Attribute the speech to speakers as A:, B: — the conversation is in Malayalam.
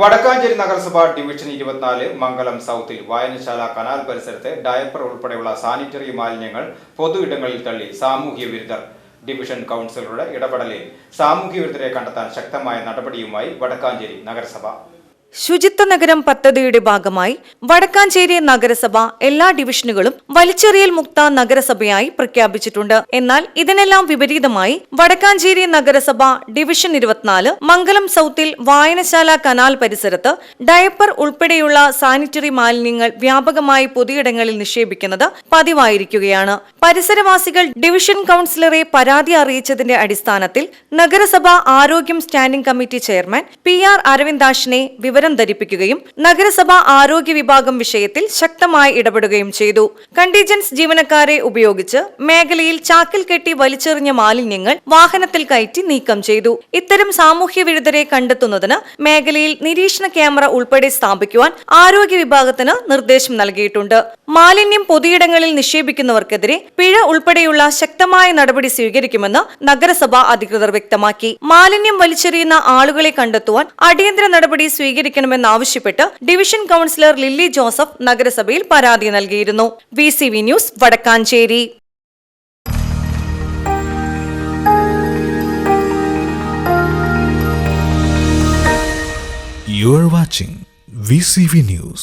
A: വടക്കാഞ്ചേരി നഗരസഭ ഡിവിഷൻ ഇരുപത്തിനാല് മംഗലം സൗത്തിൽ വായനശാല കനാൽ പരിസരത്ത് ഡയപ്പർ ഉൾപ്പെടെയുള്ള സാനിറ്ററി മാലിന്യങ്ങൾ പൊതു ഇടങ്ങളിൽ തള്ളി സാമൂഹ്യ വിരുദ്ധർ. ഡിവിഷൻ കൗൺസിലറുടെ ഇടപെടലിൽ സാമൂഹ്യ വിരുദ്ധരെ കണ്ടെത്താൻ ശക്തമായ നടപടിയുമായി വടക്കാഞ്ചേരി നഗരസഭ.
B: ശുചിത്വ നഗരം പദ്ധതിയുടെ ഭാഗമായി വടക്കാഞ്ചേരി നഗരസഭ എല്ലാ ഡിവിഷനുകളും വലിച്ചെറിയൽ മുക്ത നഗരസഭയായി പ്രഖ്യാപിച്ചിട്ടുണ്ട്. എന്നാൽ ഇതിനെല്ലാം വിപരീതമായി വടക്കാഞ്ചേരി നഗരസഭ ഡിവിഷൻ ഇരുപത്തിനാല് മംഗലം സൗത്തിൽ വായനശാല കനാൽ പരിസരത്ത് ഡയപ്പർ ഉൾപ്പെടെയുള്ള സാനിറ്ററി മാലിന്യങ്ങൾ വ്യാപകമായി പൊതുയിടങ്ങളിൽ നിക്ഷേപിക്കുന്നത് പതിവായിരിക്കുകയാണ്. പരിസരവാസികൾ ഡിവിഷൻ കൌൺസിലറെ പരാതി അറിയിച്ചതിന്റെ അടിസ്ഥാനത്തിൽ നഗരസഭ ആരോഗ്യം standing committee chairman P R അരവിന്ദാഷിനെ വിവരം ധരിപ്പിക്കുകയും നഗരസഭ ആരോഗ്യ വിഭാഗം വിഷയത്തിൽ ശക്തമായി ഇടപെടുകയും ചെയ്തു. കണ്ടീജൻസ് ജീവനക്കാരെ ഉപയോഗിച്ച് മേഖലയിൽ ചാക്കിൽ കെട്ടി വലിച്ചെറിഞ്ഞ മാലിന്യങ്ങൾ വാഹനത്തിൽ കയറ്റി നീക്കം ചെയ്തു. ഇത്തരം സാമൂഹ്യ വിരുദ്ധരെ കണ്ടെത്തുന്നതിന് മേഖലയിൽ നിരീക്ഷണ ക്യാമറ ഉൾപ്പെടെ സ്ഥാപിക്കുവാൻ ആരോഗ്യ വിഭാഗത്തിന് നിർദ്ദേശം നൽകിയിട്ടുണ്ട്. മാലിന്യം പൊതുയിടങ്ങളിൽ നിക്ഷേപിക്കുന്നവർക്കെതിരെ പിഴ ഉൾപ്പെടെയുള്ള ശക്തമായ നടപടി സ്വീകരിക്കുമെന്ന് നഗരസഭ അധികൃതർ വ്യക്തമാക്കി. മാലിന്യം വലിച്ചെറിയുന്ന ആളുകളെ കണ്ടെത്തുവാൻ അടിയന്തര നടപടി സ്വീകരിക്കണമെന്നാവശ്യപ്പെട്ട് ഡിവിഷൻ കൌൺസിലർ ലില്ലി ജോസഫ് നഗരസഭയിൽ പരാതി നൽകിയിരുന്നു. V news Vadakkanchery.
C: You are watching VCV News.